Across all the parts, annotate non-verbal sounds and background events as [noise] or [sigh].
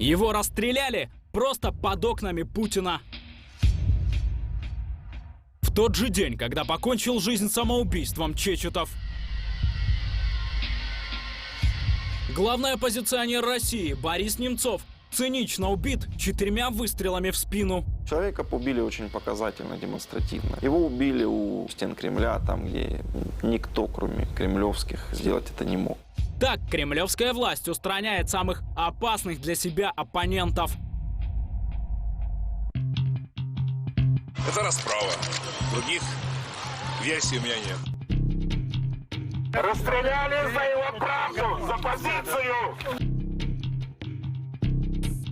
Его расстреляли просто под окнами Путина. В тот же день, когда покончил жизнь самоубийством Чечетов. Главный оппозиционер России Борис Немцов цинично убит четырьмя выстрелами в спину. Человека убили очень показательно, демонстративно. Его убили у стен Кремля, там, где никто, кроме кремлевских, сделать это не мог. Так кремлевская власть устраняет самых опасных для себя оппонентов. Это расправа. Других версий у меня нет. Расстреляли за его правду, за позицию!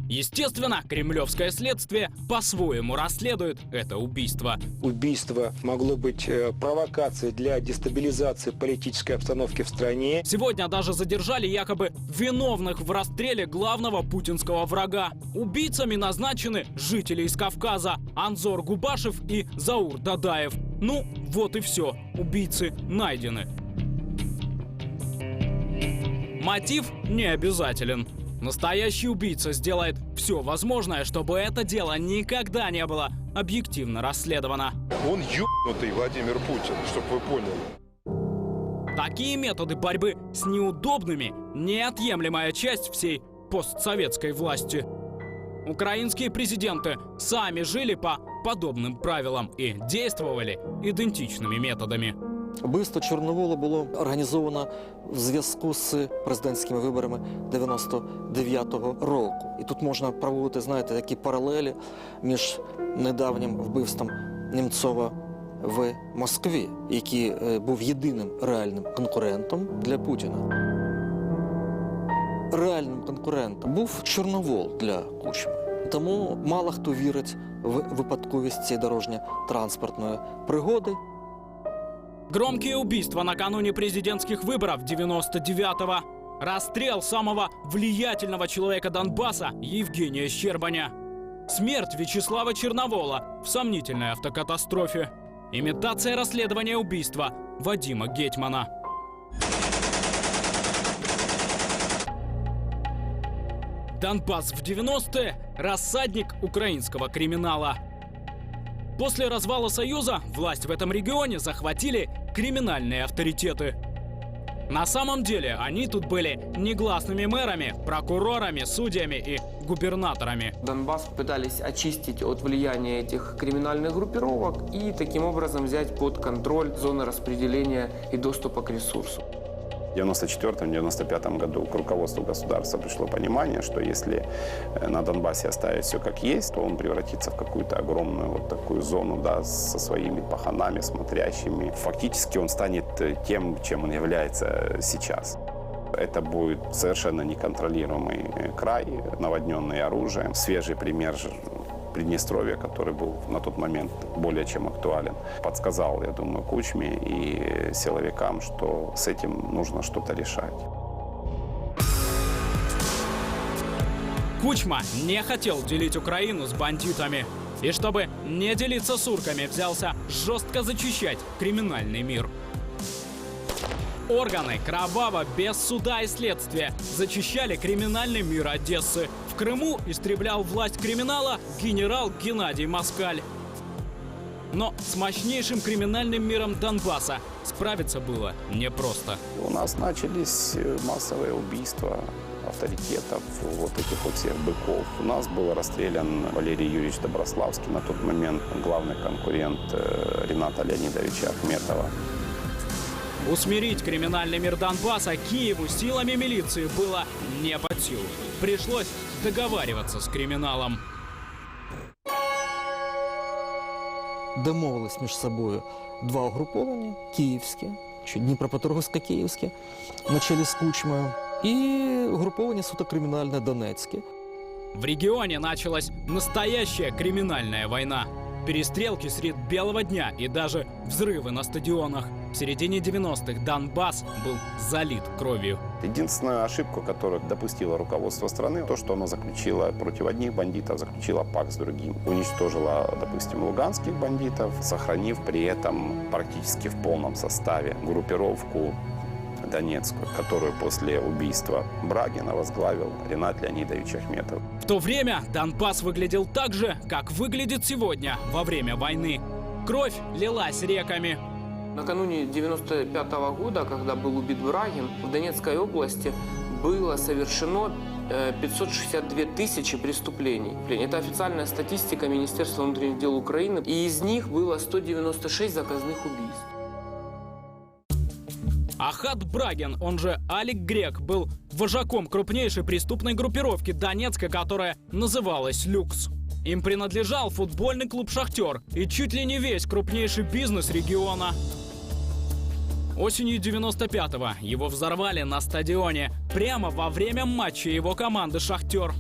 Естественно, кремлевское следствие по-своему расследует это убийство. Убийство могло быть э, провокацией для дестабилизации политической обстановки в стране. Сегодня даже задержали якобы виновных в расстреле главного путинского врага. Убийцами назначены жители из Кавказа Анзор Губашев и Заур Дадаев. Ну, вот и все. Убийцы найдены. Мотив не обязателен. Настоящий убийца сделает все возможное, чтобы это дело никогда не было объективно расследовано. Он ебнутый Владимир Путин, чтобы вы поняли. Такие методы борьбы с неудобными – неотъемлемая часть всей постсоветской власти. Украинские президенты сами жили по подобным правилам и действовали идентичными методами. Вбивство Чорновола було організовано в зв'язку з президентськими виборами 99-го року. І тут можна проводити, знаєте, такі паралелі між недавнім вбивством Німцова в Москві, який е, був єдиним реальним конкурентом для Путіна. Реальним конкурентом був Чорновол для Кучми. Тому мало хто вірить в випадковість цієї дорожньо-транспортної пригоди. Громкие убийства накануне президентских выборов 99-го. Расстрел самого влиятельного человека Донбасса Евгения Щербаня. Смерть Вячеслава Черновола в сомнительной автокатастрофе. Имитация расследования убийства Вадима Гетмана. Донбасс в 90-е – рассадник украинского криминала. После развала Союза власть в этом регионе захватили криминальные авторитеты. На самом деле они тут были негласными мэрами, прокурорами, судьями и губернаторами. Донбасс пытались очистить от влияния этих криминальных группировок и таким образом взять под контроль зоны распределения и доступа к ресурсу. В 1994-1995 году к руководству государства пришло понимание, что если э, на Донбассе оставить все как есть, то он превратится в какую-то огромную вот такую зону да, со своими паханами, смотрящими. Фактически он станет э, тем, чем он является сейчас. Это будет совершенно неконтролируемый э, край, наводненный оружием. Свежий пример Приднестровья, который был на тот момент более чем актуален, подсказал, я думаю, Кучме и силовикам, что с этим нужно что-то решать. Кучма не хотел делить Украину с бандитами. И чтобы не делиться с урками, взялся жестко зачищать криминальный мир. Органы кроваво, без суда и следствия, зачищали криминальный мир Одессы. Крыму истреблял власть криминала генерал Геннадий Москаль. Но с мощнейшим криминальным миром Донбасса справиться было непросто. У нас начались э, массовые убийства авторитетов, вот этих вот всех быков. У нас был расстрелян Валерий Юрьевич Доброславский, на тот момент главный конкурент э, Рената Леонидовича Ахметова. Усмирить криминальный мир Донбасса Киеву силами милиции было не под силу. Пришлось договариваться с криминалом. домовились між собою два угруповання київське, чи Дніпропетровсько-Київське, на чолі з Кучмою, і угруповання суто кримінальне Донецьке. В регионе началась настоящая криминальная война. Перестрелки средь белого дня и даже взрывы на стадионах. В середине 90-х Донбасс был залит кровью. Единственную ошибку, которую допустило руководство страны, то, что оно заключило против одних бандитов, заключило пакт с другим. Уничтожило, допустим, луганских бандитов, сохранив при этом практически в полном составе группировку Донецкую, которую после убийства Брагина возглавил Ренат Леонидович Ахметов. В то время Донбасс выглядел так же, как выглядит сегодня, во время войны. Кровь лилась реками. Накануне 95 года, когда был убит Брагин, в Донецкой области было совершено э, 562 тысячи преступлений. Это официальная статистика Министерства внутренних дел Украины. И из них было 196 заказных убийств. Ахат Брагин, он же Алик Грек, был вожаком крупнейшей преступной группировки Донецка, которая называлась «Люкс». Им принадлежал футбольный клуб «Шахтер» и чуть ли не весь крупнейший бизнес региона. Осенью 95-го его взорвали на стадионе прямо во время матча его команды «Шахтер».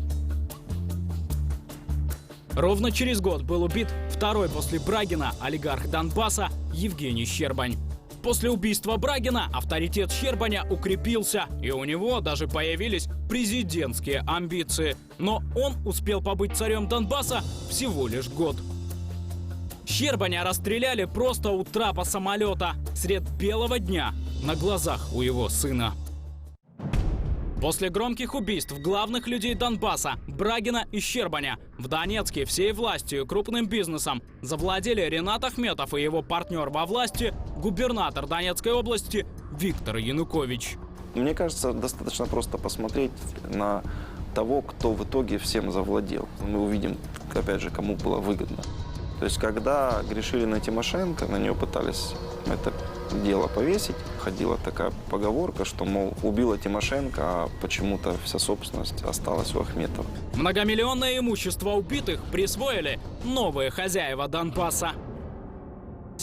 Ровно через год был убит второй после Брагина олигарх Донбасса Евгений Щербань. После убийства Брагина авторитет Щербаня укрепился, и у него даже появились президентские амбиции. Но он успел побыть царем Донбасса всего лишь год. Щербаня расстреляли просто у трапа самолета сред белого дня на глазах у его сына. После громких убийств главных людей Донбасса, Брагина и Щербаня, в Донецке всей властью и крупным бизнесом завладели Ренат Ахметов и его партнер во власти, губернатор Донецкой области Виктор Янукович. Мне кажется, достаточно просто посмотреть на того, кто в итоге всем завладел. Мы увидим, опять же, кому было выгодно. То есть, когда грешили на Тимошенко, на нее пытались это дело повесить, ходила такая поговорка, что, мол, убила Тимошенко, а почему-то вся собственность осталась у Ахметова. Многомиллионное имущество убитых присвоили новые хозяева Донбасса.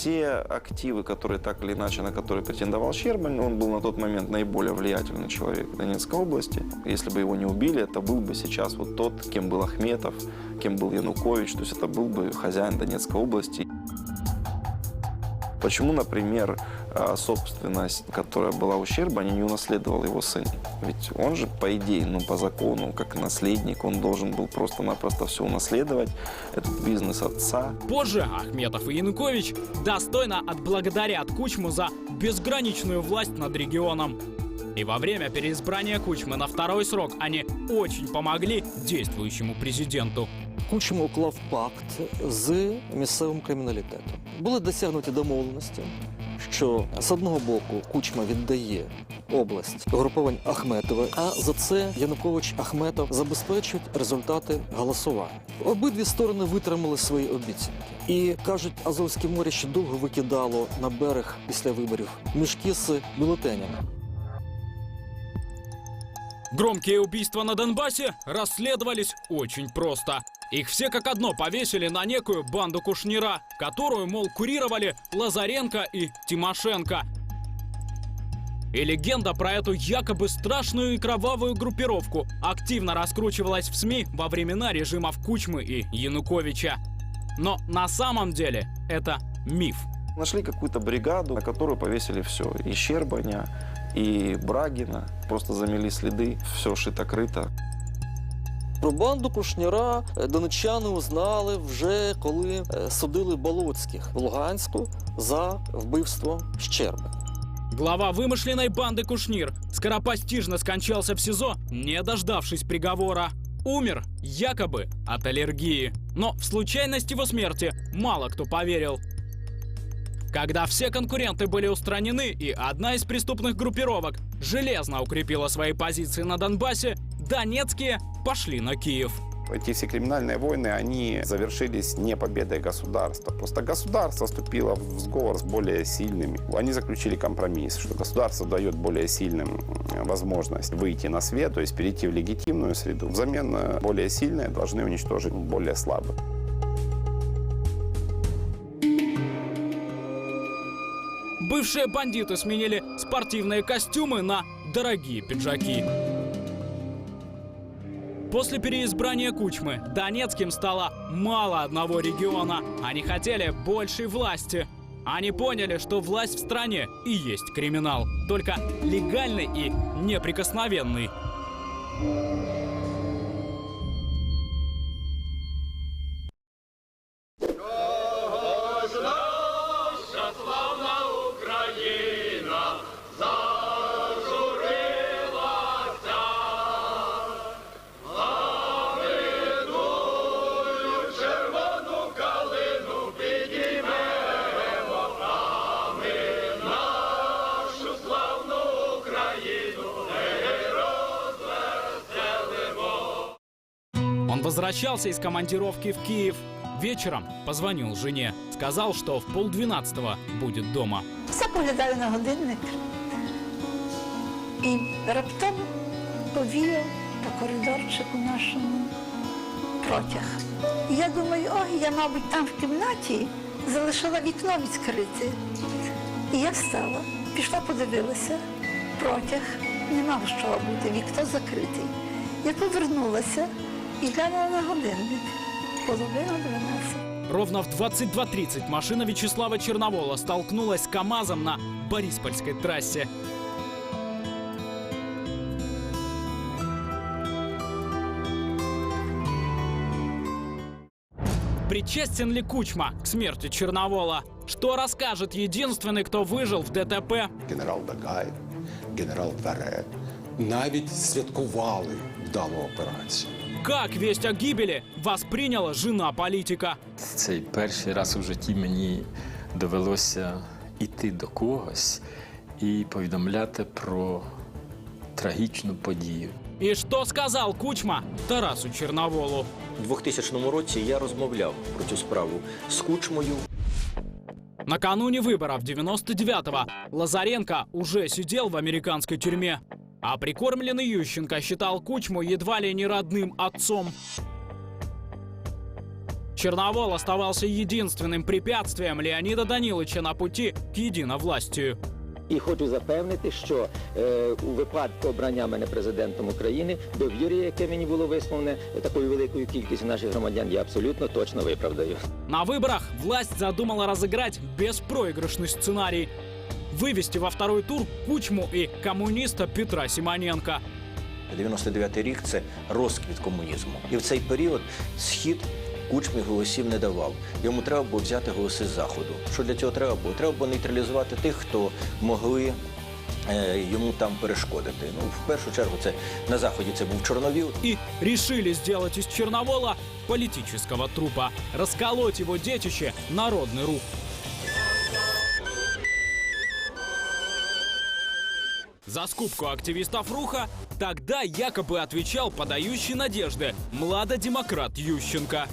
Все активы, которые так или иначе, на которые претендовал Щербань, он был на тот момент наиболее влиятельный человек в Донецкой области. Если бы его не убили, это был бы сейчас вот тот, кем был Ахметов, кем был Янукович, то есть это был бы хозяин Донецкой области. Почему, например, а, собственность, которая была у Щербани, не унаследовал его сын? Ведь он же, по идее, ну, по закону, как наследник, он должен был просто-напросто все унаследовать, этот бизнес отца. Позже Ахметов и Янукович достойно отблагодарят Кучму за безграничную власть над регионом. И во время переизбрания Кучмы на второй срок они очень помогли действующему президенту. Кучма уклав пакт з місцевим криміналітетом. Були досягнуті домовленості, що з одного боку Кучма віддає область угруповань Ахметова, а за це Янукович Ахметов забезпечують результати голосування. Обидві сторони витримали свої обіцянки. І кажуть, Азовське море ще довго викидало на берег після виборів мішки з бюлетенями. Громкие убийства на Донбассе расследовались очень просто. Их все как одно повесили на некую банду Кушнира, которую, мол, курировали Лазаренко и Тимошенко. И легенда про эту якобы страшную и кровавую группировку активно раскручивалась в СМИ во времена режимов Кучмы и Януковича. Но на самом деле это миф. Нашли какую-то бригаду, на которую повесили все. И Щербаня, и Брагина. Просто замели следы, все шито-крыто. Про банду Кушніра е, донеччани узнали вже коли судили Болоцьких в Луганську за вбивство Щерби. Глава вымышленной банды Кушнир скоропостижно скончался в СИЗО, не дождавшись приговора. Умер якобы от аллергии. Но в случайность его смерти мало кто поверил. Когда все конкуренты были устранены и одна из преступных группировок железно укрепила свои позиции на Донбассе, донецкие пошли на Киев. Эти все криминальные войны, они завершились не победой государства. Просто государство вступило в сговор с более сильными. Они заключили компромисс, что государство дает более сильным э, возможность выйти на свет, то есть перейти в легитимную среду. Взамен э, более сильные должны уничтожить более слабых. Бывшие бандиты сменили спортивные костюмы на дорогие пиджаки. После переизбрания Кучмы Донецким стало мало одного региона. Они хотели большей власти. Они поняли, что власть в стране и есть криминал, только легальный и неприкосновенный. Возвращался из командировки в Киев. Вечером позвонил жене. Сказал, что в полдвенадцатого будет дома. Все поглядаю на годинник. І раптом повіяв по коридорчику нашому протяг. Я думаю, ой, я, мабуть, там в кімнаті залишила вікно відкрите. І я встала, пішла, подивилася, протяг не мав що бути, вікно закритий. Я повернулася і глянула на годинник. Половина 12. Ровно в 22.30 машина Вячеслава Черновола столкнулась с КАМАЗом на Бориспольской трассе. Причастен ли Кучма к смерти Черновола? Что расскажет единственный, кто выжил в ДТП? Генерал Дагай, генерал Вере навіть святкували вдалу операцію. Как весть о гибели восприняла жена политика? Цей перший раз у житті мені довелося йти до когось і повідомляти про трагічну подію. И что сказал Кучма Тарасу Черноволу? У 2000 році я розмовляв про цю справу з Кучмою. Накануне выборов 99-го Лазаренко уже сидел в американской тюрьме. А прикормленный Ющенко считал Кучму едва ли не родным отцом. Черновол оставался единственным препятствием Леонида Даниловича на пути к единовластию. І хочу запевнити, що е, у випадку обрання мене президентом України довір'я, яке мені було висловлене такою великою кількістю наших громадян, я абсолютно точно виправдаю. На выборах власть задумала разыграть беспроигрышный сценарий. Вывести во второй тур Кучму и коммуниста Петра Симоненко. 99-й рік це розквіт комунізму. І в цей період схід кучмі голосів не давав. Йому треба було взяти голоси з заходу. Що для цього треба було? Треба було нейтралізувати тих, хто могли. е, Йому там перешкодити. Ну, в першу чергу, це на заході це був Чорновіл, И решили сделать из Черновола политического трупа. Расколоть его детище народный рух. За скупку активистов Руха тогда якобы отвечал подающий надежды младодемократ Ющенко.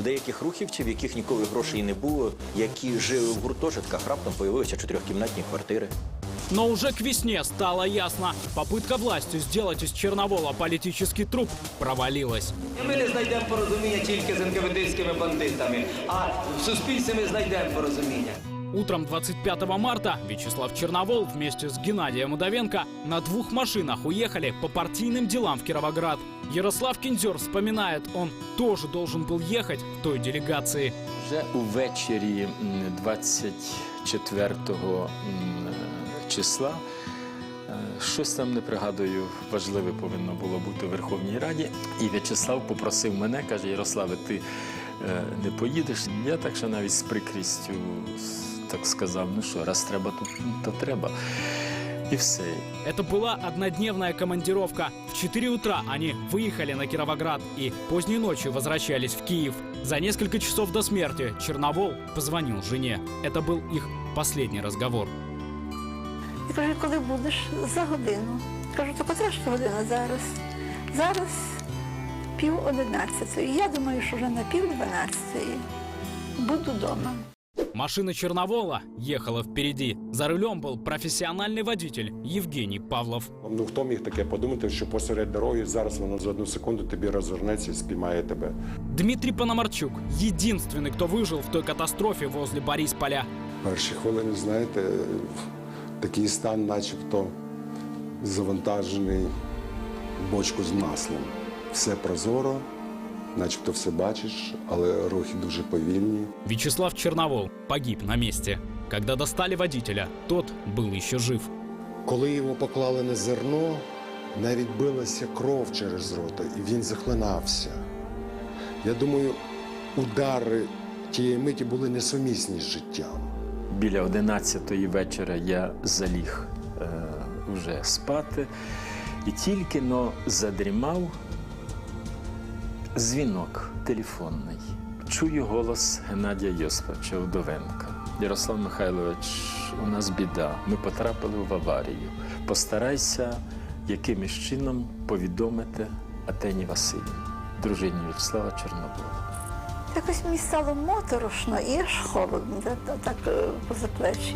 В деяких рухівців, в яких ніколи грошей не було, які жили в гуртожитках, раптом появилися чотирьохкімнатні квартири. Но уже к весне стало ясно, попытка власти сделать из Черновола политический труп провалилась. Ми не знайдемо порозуміння тільки з НКВДськими бандитами, а в суспільстві ми знайдемо порозуміння. Утром 25 марта Вячеслав Черновол вместе с Геннадием Удовенко на двух машинах уехали по партийным делам в Кировоград. Ярослав Кинзер вспоминает, он тоже должен был ехать в той делегации. Вже увечері м, 24 числа е, щось там не пригадую, важливе повинно було бути у Верховній Раді. І В'ячеслав попросив мене, каже: Ярославе, ти е, не поїдеш. Я так ще навіть з прикрістю так сказав: ну що, раз треба, то, то треба. І все. Это была однодневная командировка. В 4 утра они выехали на Кировоград и поздней ночью возвращались в Киев. За несколько часов до смерти Черновол позвонил жене. Это был их последний разговор. І каже, коли будеш за годину. Кажу, то котра ж година зараз? Зараз пів одинадцятої. Я думаю, що вже на пів дванадцятої буду вдома. Машина Черновола ехала впереди. За рулем был профессиональный водитель Евгений Павлов. Ну хто міг таке подумати, що посеред дороги зараз воно за одну секунду тобі розвернеться і спіймає тебе. Дмитрий Пономарчук – единственный, кто выжил в той катастрофе возле Борисполя. Перші хвилини, знаєте, такий стан, начебто завантажений в бочку з маслом. Все прозоро, Начебто все бачиш, але рухи дуже повільні. Вячеслав Черновол погиб на месте. Когда достали водителя, тот был еще жив. Коли його поклали на зерно, навіть билася кров через рота, і він захлинався. Я думаю, удари тієї миті були несумісні з життям. Біля 11-ї вечора я заліг е, вже спати і тільки но задрімав дзвінок телефонний. Чую голос Геннадія Йосиповича Удовенка. Ярослав Михайлович, у нас біда. Ми потрапили в аварію. Постарайся якимось чином повідомити Атені Васильівні. дружині В'ячеслава Чорнобила. Якось мені стало моторошно і аж холодно, та- та- так е, по заплечі.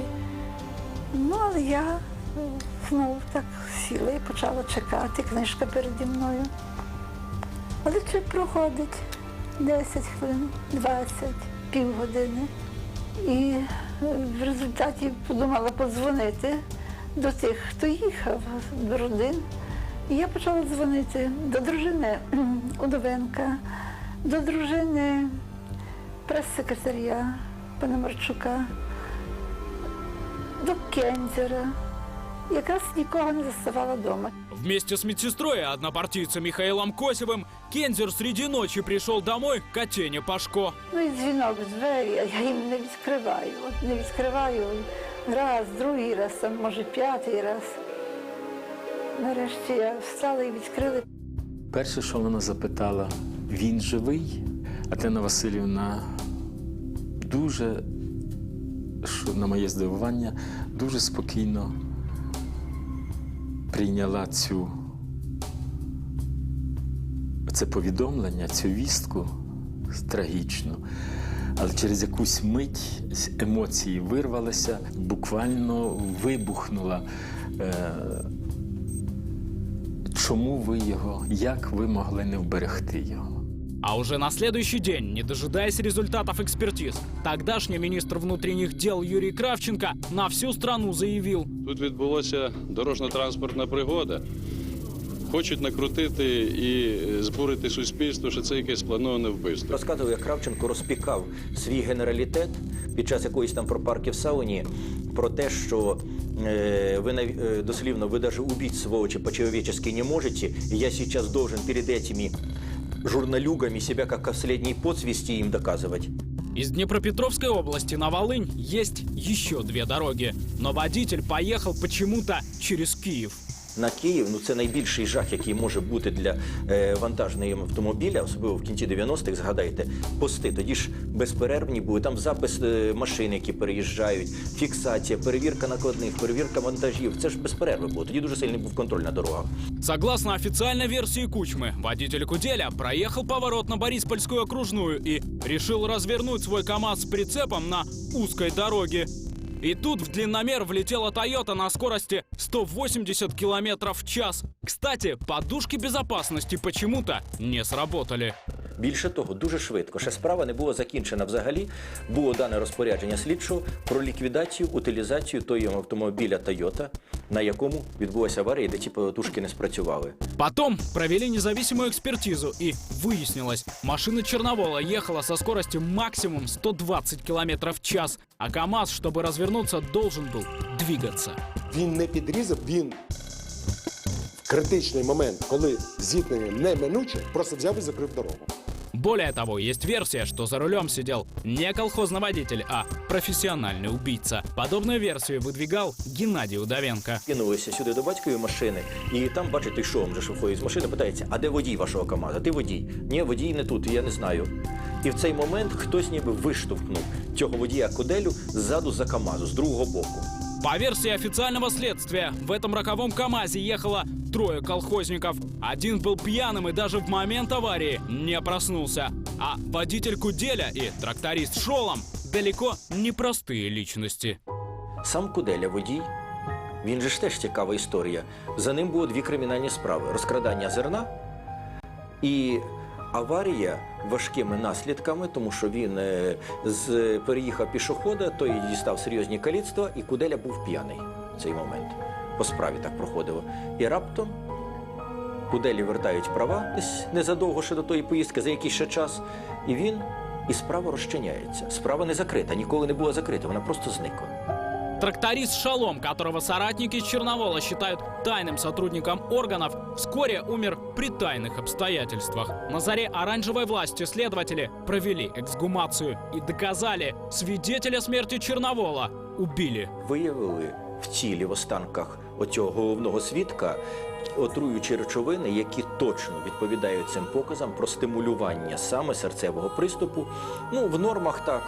Ну, але я знову так сіла і почала чекати, книжка переді мною. Але чи проходить 10 хвилин, 20, півгодини. І е, в результаті подумала подзвонити до тих, хто їхав, до родин. І я почала дзвонити до дружини [clears throat] Удовенка, до дружини прес-секретаря Пономарчука, до Кензера. Якраз нікого не заставала вдома. Вместе с медсестрой и однопартийцем Михаилом Косевым Кензер среди ночи пришел домой к Атене Пашко. Ну і дзвінок в двері, а я їм не відкриваю. От не відкриваю раз, другий раз, а може п'ятий раз. Нарешті я встала і відкрили. Перше, що вона запитала, він живий? А Тина Васильівна дуже, що на моє здивування, дуже спокійно прийняла цю це повідомлення, цю вістку трагічну. Але через якусь мить емоції вирвалися, буквально вибухнула. Е, Чому ви його, як ви могли не вберегти його? А уже на следующий день, не дожидаясь результатов экспертиз, тогдашний министр внутренних дел Юрий Кравченко на всю страну заявил, Тут відбулася дорожньо-транспортна пригода. Хочуть накрутити і збурити суспільство, що це якесь сплановане вбивство. Розказував, як Кравченко розпікав свій генералітет під час якоїсь там пропарки в сауні про те, що э, вы нав- э, дослівно, ви даже убить сволочи по-человечески не можете, и я сейчас должен перед этими журналюгами себя как последний подсвести им доказывать. Из Днепропетровской области на Волынь есть еще две дороги, но водитель поехал почему-то через Киев. На Київ ну це найбільший жах, який може бути для е, вантажного автомобіля, особливо в кінці 90-х, згадайте, пости. Тоді ж безперервні були там запис е, машин, які переїжджають, фіксація, перевірка накладних, перевірка вантажів. Це ж без перерви було. Тоді дуже сильний був контроль на дорогах. Согласно официальной версии Кучмы, водитель Куделя проехал поворот на Бориспольскую окружную и решил развернуть свой КАМАЗ с прицепом на узкой дороге. И тут в длинномер влетела Тойота на скорости 180 километров в час. Кстати, подушки безопасности почему-то не сработали. Більше того, дуже швидко. Ще справа не була закінчена взагалі. Було дане розпорядження слідчого про ліквідацію, утилізацію того автомобіля Toyota, на якому відбулася аварія, де ті потужки не спрацювали. Потом провели независимую экспертизу и выяснилось, машина Черновола ехала со скоростью максимум 120 километров в час, а КАМАЗ, чтобы развернуться, должен был двигаться. Він не підрізав, він в критичний момент, коли зіткнення неминуче, просто взяв і закрив дорогу. Более того, есть версия, что за рулем сидел не колхозный водитель, а профессиональный убийца. Подобную версию выдвигал Геннадий Удовенко. Кинулися сюди до батькової машини, і там, бачите, що вже шофує з машини, питається, а де водій вашого КАМАЗа? Ти водій? Ні, водій не тут, я не знаю. І в цей момент хтось ніби виштовхнув цього водія Коделю ззаду за КАМАЗу, з другого боку. По версии официального следствия, в этом роковом КАМАЗе ехало трое колхозников. Один был пьяным и даже в момент аварии не проснулся. А водитель Куделя и тракторист Шолом далеко не простые личности. Сам Куделя водій, він же ж теж цікава історія. За ним було дві кримінальні справи: розкрадання зерна і аварія важкими наслідками, тому що він е, з переїхав пішохода, той дістав серйозні каліцтва, і Куделя був п'яний в цей момент. По справі так проходило. І раптом Куделі вертають права десь незадовго ще до тої поїздки, за якийсь ще час, і він. І справа розчиняється. Справа не закрита, ніколи не була закрита, вона просто зникла. Тракторист Шалом, которого соратники из Черновола считают тайным сотрудником органов, вскоре умер при тайных обстоятельствах. На заре оранжевой власти следователи провели эксгумацию и доказали, свидетеля смерти Черновола убили. Виявили в тілі в останках оцього головного свідка отруючі речовини, які точно відповідають цим показам про стимулювання саме серцевого приступу. Ну, в нормах так.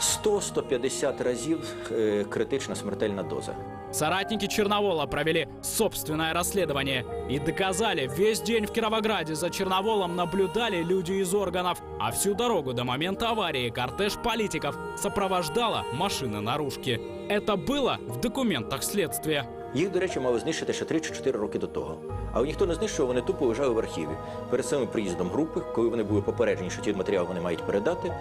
100-150 разів е, критична смертельна доза. Соратники Черновола провели собственное расследование и доказали, весь день в Кировограде за Черноволом наблюдали люди из органов, а всю дорогу до момента аварии кортеж политиков сопровождала машина наружки. Это было в документах следствия. Їх, до речі, мали знищити ще 3 чи 4 роки до того. Але ніхто не знищував, вони тупо лежали в архіві. Перед самим приїздом групи, коли вони були попереджені, що ті матеріали вони мають передати,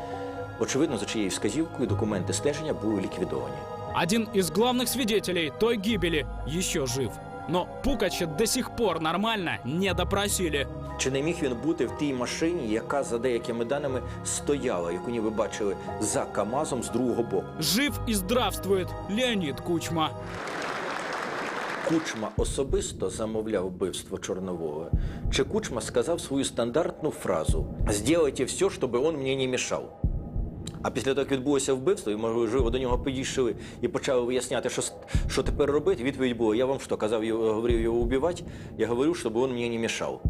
Очевидно, за чиєю вказівкою документи стеження були ліквідовані. Один из главных свидетелей той гибели еще жив. Но Пукача до сих пор нормально не допросили. Чи не міг він бути в тій машині, яка за деякими даними стояла, яку ніби бачили за Камазом з другого боку? Жив и здравствует Леонид Кучма. Кучма особисто замовляв вбивство Чорновола? Чи Кучма сказав свою стандартну фразу «Сделайте все, щоб він мені не мішав»? А після того, як відбулося вбивство, і можливо до нього підійшли і почали виясняти, що, що тепер робити, відповідь була: я вам що, казав, його- говорив його убивати? Я говорю, щоб він мені не мішав.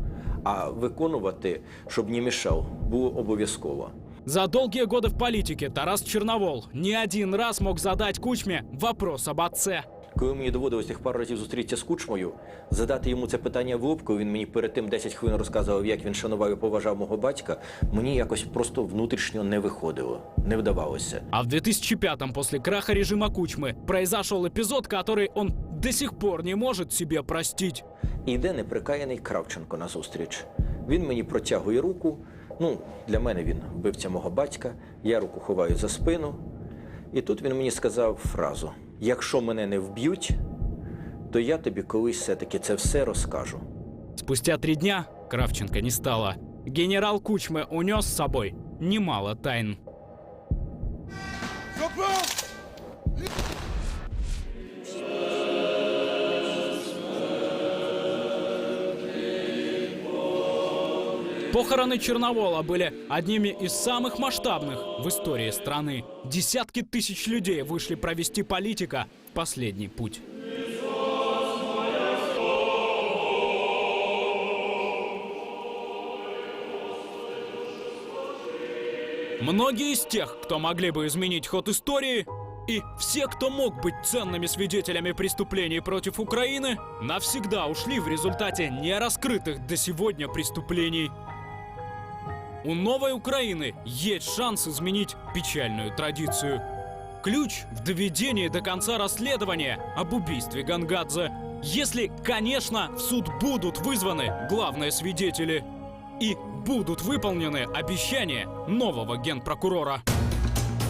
А виконувати, щоб не мішав, було обов'язково. За долгие годы в политике Тарас Черновол не один раз мог задать Кучме вопрос об отце. Коли мені доводилось тих пару разів зустрітися з кучмою, задати йому це питання в лоб, коли він мені перед тим 10 хвилин розказував, як він шанував і поважав мого батька, мені якось просто внутрішньо не виходило, не вдавалося. А в 2005-м, после краха режима Кучмы, произошел эпизод, который он до сих пор не может себе простить. І йде неприкаяний Кравченко на зустріч. Він мені протягує руку. Ну, для мене він вбивця мого батька. Я руку ховаю за спину. І тут він мені сказав фразу: якщо мене не вб'ють, то я тобі колись все-таки це все розкажу. Спустя три дня Кравченко не стало. Генерал Кучме унес с собой немало тайн. Похороны Черновола были одними из самых масштабных в истории страны. Десятки тысяч людей вышли провести политика в последний путь. Многие из тех, кто могли бы изменить ход истории, и все, кто мог быть ценными свидетелями преступлений против Украины, навсегда ушли в результате нераскрытых до сегодня преступлений. У новой Украины есть шанс изменить печальную традицию. Ключ в доведении до конца расследования об убийстве Гангадзе. Если, конечно, в суд будут вызваны главные свидетели и будут выполнены обещания нового генпрокурора.